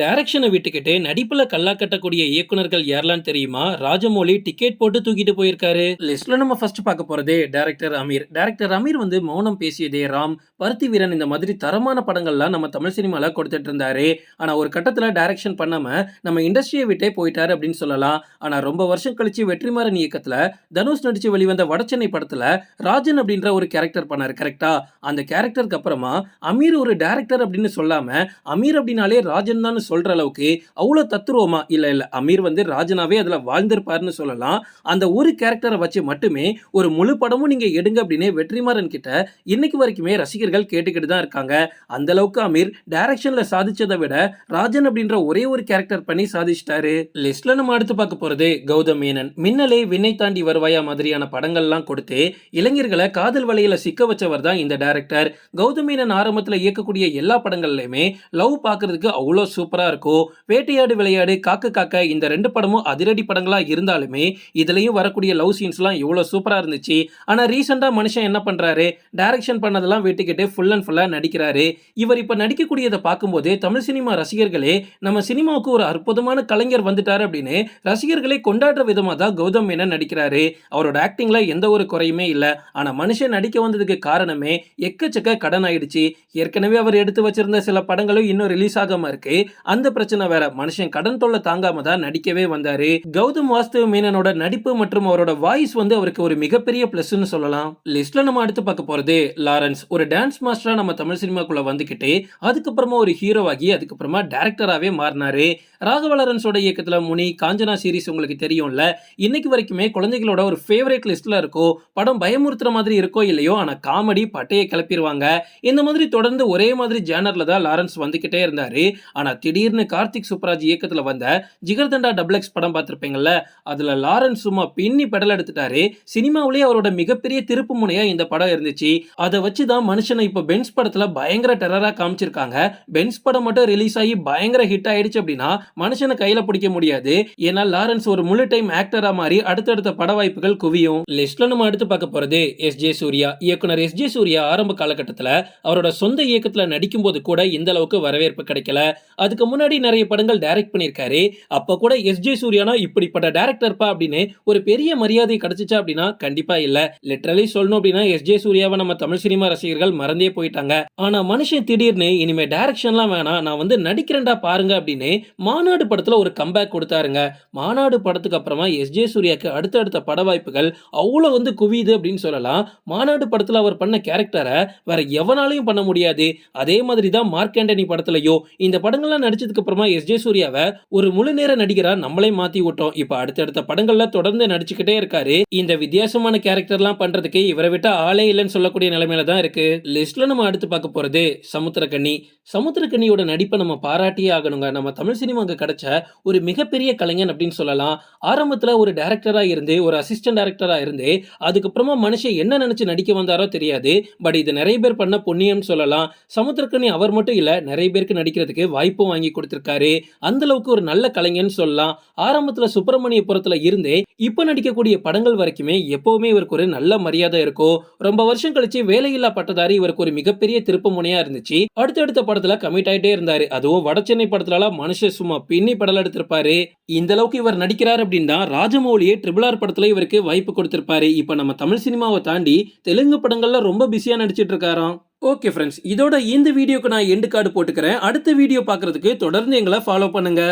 டைரக்ஷனை விட்டுக்கிட்டு நடிப்புல கல்லா கட்டக்கூடிய இயக்குனர்கள் யாரெல்லாம் தெரியுமா? ராஜமௌலி டிக்கெட் போட்டு தூக்கிட்டு போயிருக்காரு. லிஸ்ட்ல நம்ம ஃபர்ஸ்ட் பார்க்க போறதே டைரக்டர் அமீர். டைரக்டர் அமீர் வந்து மௌனம் பேசியதே ராம். பருத்தி வீரன் இந்த மாதிரி தரமான படங்கள்லாம் நம்ம தமிழ் சினிமால கொடுத்துட்டு இருந்தாரு. ஆனா ஒரு கட்டத்துல டைரக்ஷன் பண்ணாம நம்ம இண்டஸ்ட்ரியை விட்டே போயிட்டாரு அப்படின்னு சொல்லலாம். ஆனா ரொம்ப வருஷம் கழிச்சு வெற்றிமாறன் இயக்கத்துல தனுஷ் நடிச்சு வெளிவந்த வடச்சென்னை படத்துல ராஜன் அப்படின்ற ஒரு கேரக்டர் பண்ணாரு கரெக்டா அந்த கேரக்டருக்கு அப்புறமா அமீர் ஒரு டைரக்டர் அப்படின்னு சொல்லாம அமீர் அப்படின்னாலே ராஜன் தான் சொல்ற அளவுக்கு அவ்வளோ தத்துருவமா இல்ல இல்ல அமீர் வந்து ராஜனாவே அதுல வாழ்ந்திருப்பாருன்னு சொல்லலாம். அந்த ஒரு கேரக்டரை வச்சு மட்டுமே ஒரு முழு படமும் நீங்க எடுங்க அப்படின்னு வெற்றிமாறன் கிட்ட இன்னைக்கு வரைக்குமே ரசிகர்கள் கேட்டுக்கிட்டு தான் இருக்காங்க. அந்த அளவுக்கு அமீர் டைரக்ஷன்ல சாதிச்சதை விட ராஜன் அப்படின்ற ஒரே ஒரு கேரக்டர் பண்ணி சாதிச்சிட்டாரு. லிஸ்ட்ல நம்ம அடுத்து பார்க்க போறது கௌதம் மேனன். மின்னலே விண்ணை தாண்டி வருவாயா மாதிரியான படங்கள்லாம் கொடுத்து இளைஞர்களை காதல் வலையில சிக்க வச்சவர் தான் இந்த டைரக்டர் கௌதம் மேனன் ஆரம்பத்தில் இயக்கக்கூடிய எல்லா படங்கள்லயுமே லவ் பார்க்கறதுக்கு அவ்வளோ சூப்பர் சூப்பராக இருக்கும் வேட்டையாடு விளையாடு காக்க காக்க இந்த ரெண்டு படமும் அதிரடி படங்களாக இருந்தாலுமே இதுலேயும் வரக்கூடிய லவ் சீன்ஸ்லாம் இவ்வளோ சூப்பராக இருந்துச்சு. ஆனால் ரீசெண்டாக மனுஷன் என்ன பண்ணுறாரு டைரக்ஷன் பண்ணதெல்லாம் விட்டுக்கிட்டு ஃபுல் அண்ட் ஃபுல்லாக நடிக்கிறாரு. இவர் இப்போ நடிக்கக்கூடியதை பார்க்கும்போது தமிழ் சினிமா ரசிகர்களே நம்ம சினிமாவுக்கு ஒரு அற்புதமான கலைஞர் வந்துட்டார் அப்படின்னு ரசிகர்களை கொண்டாடுற விதமாக தான் கௌதம் மேனன் நடிக்கிறாரு. அவரோட ஆக்டிங்கில் எந்த ஒரு குறையுமே இல்லை. ஆனால் மனுஷன் நடிக்க வந்ததுக்கு காரணமே எக்கச்சக்க கடன் ஆயிடுச்சு. ஏற்கனவே அவர் எடுத்து வச்சிருந்த சில படங்களும் இன்னும் ரிலீஸ் ஆகாமல் இருக்கு. அந்த பிரச்சனை வேற. மனுஷன் கடன் தொல்லை தாங்காம தான் நடிக்கவே வந்தாரு. கௌதம் வாஸ்தவ மேனனோட நடிப்பு மற்றும் அவரோட வாய்ஸ் வந்து அவருக்கு ஒரு மிகப்பெரிய பிளஸ்னு சொல்லலாம். லிஸ்ட்ல நம்ம அடுத்து பார்க்க போறது லாரன்ஸ். ஒரு டான்ஸ் மாஸ்டரா நம்ம தமிழ் சினிமாக்குள்ள வந்துகிட்டு அதுக்கப்புறமா ஒரு ஹீரோவாகி அதுக்கப்புறமா டேரக்டராகவே மாறினாரு. ராகவ இயக்கத்தில் முனி காஞ்சனா சீரிஸ் உங்களுக்கு தெரியும்ல. இன்னைக்கு வரைக்குமே குழந்தைகளோட ஒரு ஃபேவரேட் லிஸ்ட்ல இருக்கோ படம் பயமுறுத்துற மாதிரி இருக்கோ இல்லையோ ஆனால் காமெடி பட்டையை கிளப்பிடுவாங்க இந்த மாதிரி தொடர்ந்து ஒரே மாதிரி ஜேனர்ல தான் லாரன்ஸ் வந்துகிட்டே இருந்தார். ஆனால் திடீர்னு கார்த்திக் சுப்ராஜ் இயக்கத்தில் வந்த ஜிகர்தண்டா டபுள் எக்ஸ் படம் பார்த்துருப்பீங்கல்ல அதில் லாரன்ஸ் சும்மா பின்னி பெடல் எடுத்துட்டாரு. சினிமாவிலேயே அவரோட மிகப்பெரிய திருப்பு முனையாக இந்த படம் இருந்துச்சு. அதை வச்சு தான் மனுஷனை இப்போ பென்ஸ் படத்தில் பயங்கர டெரராக காமிச்சிருக்காங்க. பென்ஸ் படம் மட்டும் ரிலீஸ் ஆகி பயங்கர ஹிட் ஆயிடுச்சு அப்படின்னா மனுஷனை கையில பிடிக்க முடியாது. ஏன்னா லாரன்ஸ் ஒரு முழு டைம் ஆக்டரா மாறி அடுத்தடுத்த பட வாய்ப்புகள் குவியும். லிஸ்ட்ல நம்ம அடுத்து பார்க்க போறது எஸ். ஜே. சூர்யா. இயக்குனர் எஸ். ஜே. சூர்யா ஆரம்ப காலகட்டத்துல அவரோட சொந்த இயக்கத்துல நடிக்கும் போது கூட இந்த அளவுக்கு வரவேற்பு கிடைக்கல. அதுக்கு முன்னாடி நிறைய படங்கள் டைரக்ட் பண்ணியிருக்காரு. அப்ப கூட எஸ். ஜே. சூர்யானா இப்படிப்பட்ட டேரக்டர்ப்பா அப்படின்னு ஒரு பெரிய மரியாதை கிடைச்சிச்சா அப்படின்னா கண்டிப்பா இல்ல. லிட்டரலி சொல்லணும் அப்படின்னா எஸ். ஜே. சூர்யாவை நம்ம தமிழ் சினிமா ரசிகர்கள் மறந்தே போயிட்டாங்க. ஆனா மனுஷன் திடீர்னு இனிமே டைரக்ஷன்லாம் வேணாம். நான் வந்து நடிக்கிறேன்டா பாருங்க அப்படின்னு மாநாடு படத்தில் ஒரு கம்பேக் கொடுத்தாருங்க. மாநாடு படத்துக்கு அப்புறமா எஸ். ஜே. சூர்யாக்கு அடுத்தடுத்த பட வாய்ப்புகள் அவ்வளோ வந்து குவியுது அப்படின்னு சொல்லலாம். மாநாடு படத்தில் அவர் பண்ண கேரக்டரை வேற எவனாலையும் பண்ண முடியாது. அதே மாதிரி தான் மார்க் ஆண்டனி படத்துலையோ இந்த படங்கள்லாம் நடிச்சதுக்கு அப்புறமா எஸ். ஜே. சூர்யாவை ஒரு முழு நேர நடிகராக நம்மளே மாத்தி விட்டோம். இப்போ அடுத்தடுத்த படங்கள்ல தொடர்ந்து நடிச்சுக்கிட்டே இருக்காரு. இந்த வித்தியாசமான கேரக்டர்லாம் பண்றதுக்கு இவரை விட்ட ஆளே இல்லைன்னு சொல்லக்கூடிய நிலைமையில தான் இருக்கு. லிஸ்ட்ல நம்ம அடுத்து பார்க்க போறது சமுத்திரக்கண்ணி. சமுத்திரக்கண்ணியோட நடிப்பை நம்ம பாராட்டியே ஆகணுங்க. நம்ம தமிழ் சினிமாவுக்கு கிடைச்ச ஒரு மிகப்பெரிய கலைஞன் அப்படின்னு சொல்லலாம். ஆரம்பத்துல ஒரு டேரக்டராக இருந்து ஒரு அசிஸ்டன்ட் டேரக்டராக இருந்து அதுக்கப்புறமா மனுஷன் என்ன நினைச்சு நடிக்க வந்தாரோ தெரியாது. பட் இது நிறைய பேர் பண்ண புண்ணியம் சொல்லலாம். சமுத்திரக்கண்ணி அவர் மட்டும் இல்ல நிறைய பேருக்கு நடிக்கிறதுக்கு வாய்ப்பும் வாங்கி கொடுத்திருக்காரு. அந்த அளவுக்கு ஒரு நல்ல கலைஞன்னு சொல்லலாம். ஆரம்பத்துல சுப்பிரமணியபுரத்தில் இருந்தே இப்போ நடிக்கக்கூடிய படங்கள் வரைக்குமே எப்போவுமே இவருக்கு ஒரு நல்ல மரியாதை இருக்கும். ரொம்ப வருஷம் கழிச்சு வேலையில்லா பட்டதாரி இவருக்கு ஒரு மிகப்பெரிய திருப்பு முனையாக இருந்துச்சு. அடுத்தடுத்த படத்துல கமிட் ஆயிட்டே இருந்தாரு. அதுவும் வடசென்னை படத்துலலாம் மனுஷன் சும்மா பின்னி படல் எடுத்திருப்பாரு. இந்த அளவுக்கு இவர் நடிக்கிறார் அப்படின்னா ராஜமௌலியே ட்ரிபிள் ஆர் படத்துல இவருக்கு வாய்ப்பு கொடுத்திருப்பாரு. இப்ப நம்ம தமிழ் சினிமாவை தாண்டி தெலுங்கு படங்கள்ல ரொம்ப பிஸியா நடிச்சிட்டு இருக்காராம். ஓகே ஃப்ரெண்ட்ஸ் இதோட இந்த வீடியோக்கு நான் எண்டு கார்டு போட்டுக்கிறேன். அடுத்த வீடியோ பார்க்கறதுக்கு தொடர்ந்து எங்களை ஃபாலோ பண்ணுங்க.